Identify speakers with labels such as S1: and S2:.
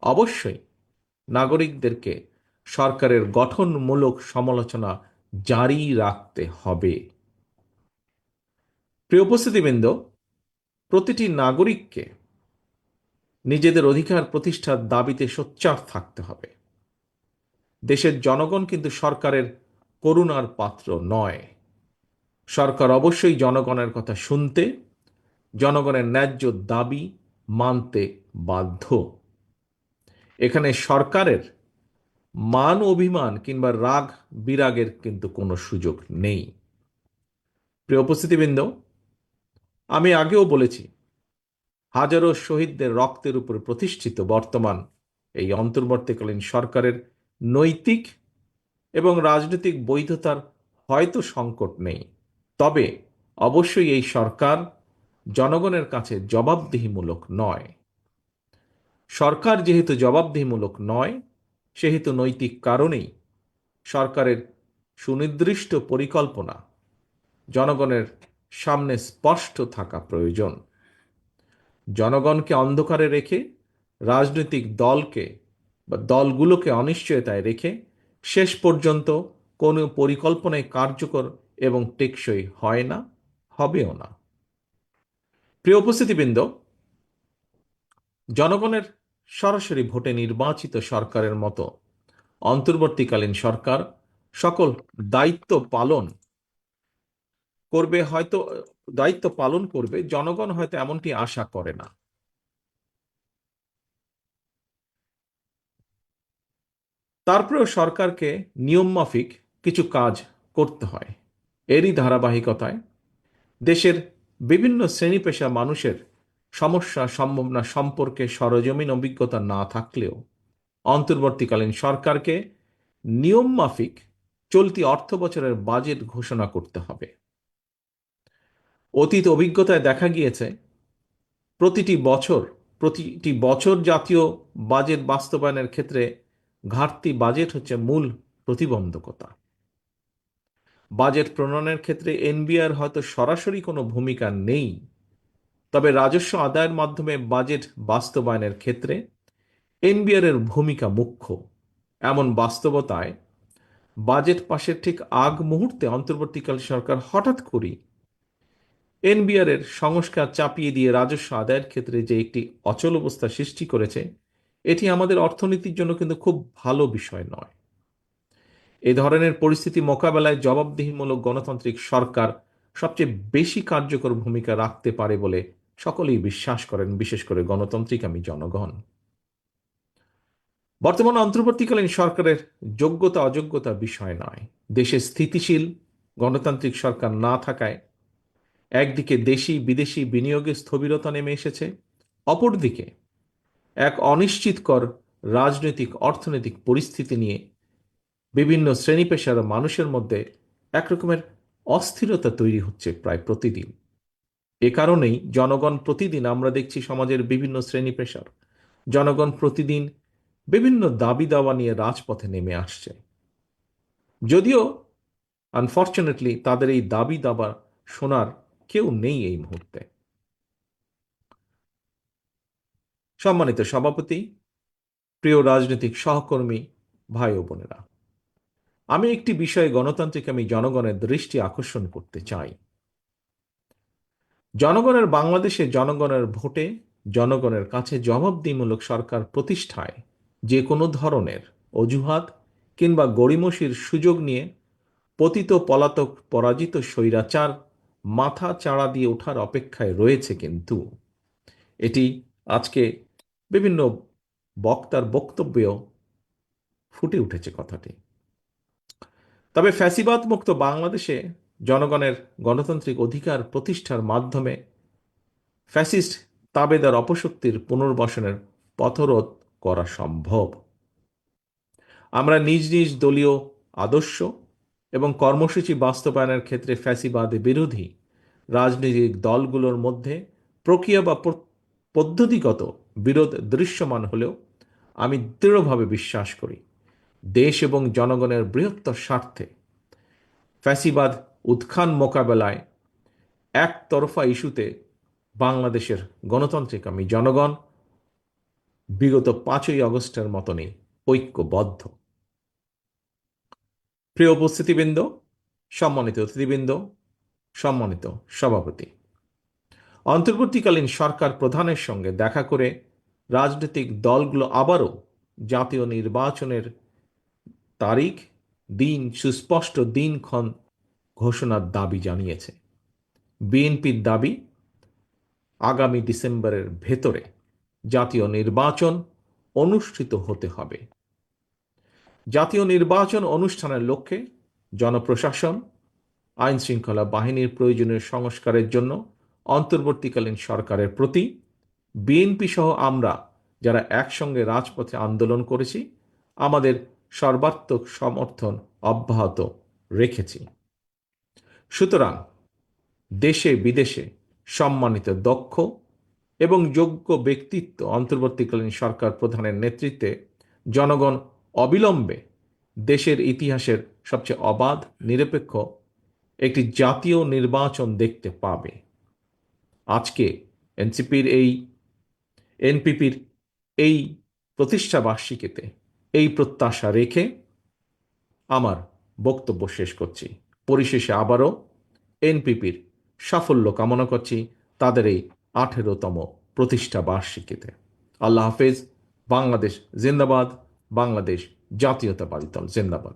S1: অবশ্যই নাগরিকদেরকে সরকারের গঠনমূলক সমালোচনা জারি রাখতে হবে। প্রিয় উপস্থিতিবৃন্দ, প্রতিটি নাগরিককে নিজেদের অধিকার প্রতিষ্ঠার দাবিতে সোচ্চার থাকতে হবে। দেশের জনগণ কিন্তু সরকারের করুণার পাত্র নয়। সরকার অবশ্যই জনগণের কথা শুনতে, জনগণের ন্যায্য দাবি মানতে বাধ্য। এখানে সরকারের মান অভিমান কিংবা রাগ বিরাগের কিন্তু কোনো সুযোগ নেই। প্রিয় উপস্থিতিবৃন্দ, আমি আগেও বলেছি, হাজারো শহীদদের রক্তের উপর প্রতিষ্ঠিত বর্তমান এই অন্তর্বর্তীকালীন সরকারের নৈতিক এবং রাজনৈতিক বৈধতার হয়তো সংকট নেই। তবে অবশ্যই এই সরকার জনগণের কাছে জবাবদিহিমূলক নয়। সরকার যেহেতু জবাবদিহিমূলক নয়, সেহেতু নৈতিক কারণেই সরকারের সুনির্দিষ্ট পরিকল্পনা জনগণের সামনে স্পষ্ট থাকা প্রয়োজন। জনগণকে অন্ধকারে রেখে, রাজনৈতিক দলকে বা দলগুলোকে অনিশ্চয়তায় রেখে শেষ পর্যন্ত কোনো পরিকল্পনায় কার্যকর এবং টেকসই হয় না, হবেও না। প্রিয় উপস্থিতিবৃন্দ, জনগণের সরাসরি ভোটে নির্বাচিত সরকারের মতো। অন্তর্বর্তীকালীন সরকার সকল দায়িত্ব পালন করবে হয়তো, দায়িত্ব পালন করবে, জনগণ হয়তো এমনটি আশা করে না। তারপরেও সরকারকে নিয়মমাফিক কিছু কাজ করতে হয়। এরই ধারাবাহিকতায় দেশের বিভিন্ন শ্রেণি পেশা মানুষের সমস্যা সম্ভাবনা সম্পর্কে সরজমিন অভিজ্ঞতা না থাকলেও অন্তর্বর্তীকালীন সরকারকে নিয়মমাফিক চলতি অর্থ বছরের বাজেট ঘোষণা করতে হবে। অতীত অভিজ্ঞতায় দেখা গিয়েছে, প্রতিটি বছর প্রতিটি বছর জাতীয় বাজেট বাস্তবায়নের ক্ষেত্রে ঘাটতি বাজেট হচ্ছে মূল প্রতিবন্ধকতা। বাজেট প্রণয়নের ক্ষেত্রে এনবিআর হয়তো সরাসরি কোনো ভূমিকা নেই। তবে রাজস্ব আদায়ের মাধ্যমে বাজেট বাস্তবায়নের ক্ষেত্রে এনবিআর এর ভূমিকা মুখ্য। এমন বাস্তবতায় বাজেট পাশের ঠিক আগ মুহূর্তে অন্তর্বর্তীকাল সরকার হঠাৎ করেই এনবিআর এর সংস্কার চাপিয়ে দিয়ে রাজস্ব আদায়ের ক্ষেত্রে যে একটি অচল অবস্থা সৃষ্টি করেছে, এটি আমাদের অর্থনীতির জন্য কিন্তু খুব ভালো বিষয় নয়। এ ধরনের পরিস্থিতি মোকাবেলায় জবাবদিহিমূলক গণতান্ত্রিক সরকার সবচেয়ে বেশি কার্যকর ভূমিকা রাখতে পারে বলে সকলেই বিশ্বাস করেন, বিশেষ করে গণতান্ত্রিক আমি জনগণ। বর্তমান অন্তর্বর্তীকালীন সরকারের যোগ্যতা, অযোগ্যতা বিষয় নয়। দেশে স্থিতিশীল গণতান্ত্রিক সরকার না থাকায় একদিকে দেশি বিদেশি বিনিয়োগে স্থবিরতা নেমে এসেছে, অপরদিকে এক অনিশ্চিতকর রাজনৈতিক, অর্থনৈতিক পরিস্থিতি নিয়ে বিভিন্ন শ্রেণি পেশার মানুষের মধ্যে একরকমের অস্থিরতা তৈরি হচ্ছে প্রায় প্রতিদিন। এ কারণেই জনগণ প্রতিদিন, আমরা দেখছি সমাজের বিভিন্ন শ্রেণি পেশার, জনগণ প্রতিদিন বিভিন্ন দাবি দাওয়া নিয়ে রাজপথে নেমে আসছে। যদিও আনফর্চুনেটলি তাদের এই দাবি দাবা শোনার কেউ নেই এই মুহূর্তে। সম্মানিত সভাপতি, প্রিয় রাজনৈতিক সহকর্মী, ভাই ও বোনেরা, আমি একটি বিষয়ে গণতান্ত্রিক আমি জনগণের দৃষ্টি আকর্ষণ করতে চাই। জনগণের বাংলাদেশে জনগণের ভোটে জনগণের কাছে জবাবদিমূলক সরকার প্রতিষ্ঠায় যে কোনো ধরনের অজুহাত কিংবা গড়িমসির সুযোগ নিয়ে পতিত পলাতক পরাজিত স্বৈরাচার মাথা চাড়া দিয়ে ওঠার অপেক্ষায় রয়েছে কিন্তু। এটি আজকে বিভিন্ন বক্তার বক্তব্যেও ফুটে উঠেছে কথাটি। তবে ফ্যাসিবাদ মুক্ত বাংলাদেশে জনগণের গণতান্ত্রিক অধিকার প্রতিষ্ঠার মাধ্যমে ফ্যাসিস্ট তাবেদার অপশক্তির পুনর্বাসনের পথরোধ করা সম্ভব। আমরা নিজ নিজ দলীয় আদর্শ এবং কর্মসূচি বাস্তবায়নের ক্ষেত্রে ফ্যাসিবাদ বিরোধী রাজনৈতিক দলগুলোর মধ্যে প্রক্রিয়া বা পদ্ধতিগত বিরোধ দৃশ্যমান হলেও আমি দৃঢ়ভাবে বিশ্বাস করি, দেশ এবং জনগণের বৃহত্তর স্বার্থে ফ্যাসিবাদ উৎখান মোকাবেলায় একতরফা ইস্যুতে বাংলাদেশের গণতান্ত্রিক আমি জনগণ বিগত পাঁচই আগস্টের মতনই ঐক্যবদ্ধ। প্রিয় উপস্থিতিবৃন্দ, সম্মানিত অতিথিবৃন্দ, সম্মানিত সভাপতি, অন্তর্বর্তীকালীন সরকার প্রধানের সঙ্গে দেখা করে রাজনৈতিক দলগুলো আবারও জাতীয় নির্বাচনের তারিখ, দিন, সুস্পষ্ট দিনক্ষণ ঘোষণার দাবি জানিয়েছে। বিএনপির দাবি, আগামী ডিসেম্বরের ভেতরে জাতীয় নির্বাচন অনুষ্ঠিত হতে হবে। জাতীয় নির্বাচন অনুষ্ঠানের লক্ষ্যে জনপ্রশাসন আইন শৃঙ্খলা বাহিনীর প্রয়োজনীয় সংস্কারের জন্য অন্তর্বর্তীকালীন সরকারের প্রতি বিএনপি সহ আমরা যারা একসঙ্গে রাজপথে আন্দোলন করেছি, আমাদের সর্বাত্মক সমর্থন অব্যাহত রেখেছি। সুতরাং দেশে বিদেশে সম্মানিত, দক্ষ এবং যোগ্য ব্যক্তিত্ব অন্তর্বর্তীকালীন সরকার প্রধানের নেতৃত্বে জনগণ অবিলম্বে দেশের ইতিহাসের সবচেয়ে অবাধ, নিরপেক্ষ একটি জাতীয় নির্বাচন দেখতে পাবে। আজকে এনসিপির এই, এনপিপির এই প্রতিষ্ঠা বার্ষিকীতে এই প্রত্যাশা রেখে আমার বক্তব্য শেষ করছি। পরিশেষে আবারও এনপিপির সাফল্য কামনা করছি তাদের এই আঠেরোতম প্রতিষ্ঠা বার্ষিকীতে। আল্লাহ হাফেজ, বাংলাদেশ জিন্দাবাদ, বাংলাদেশ জাতীয়তাবাদী দল জিন্দাবাদ।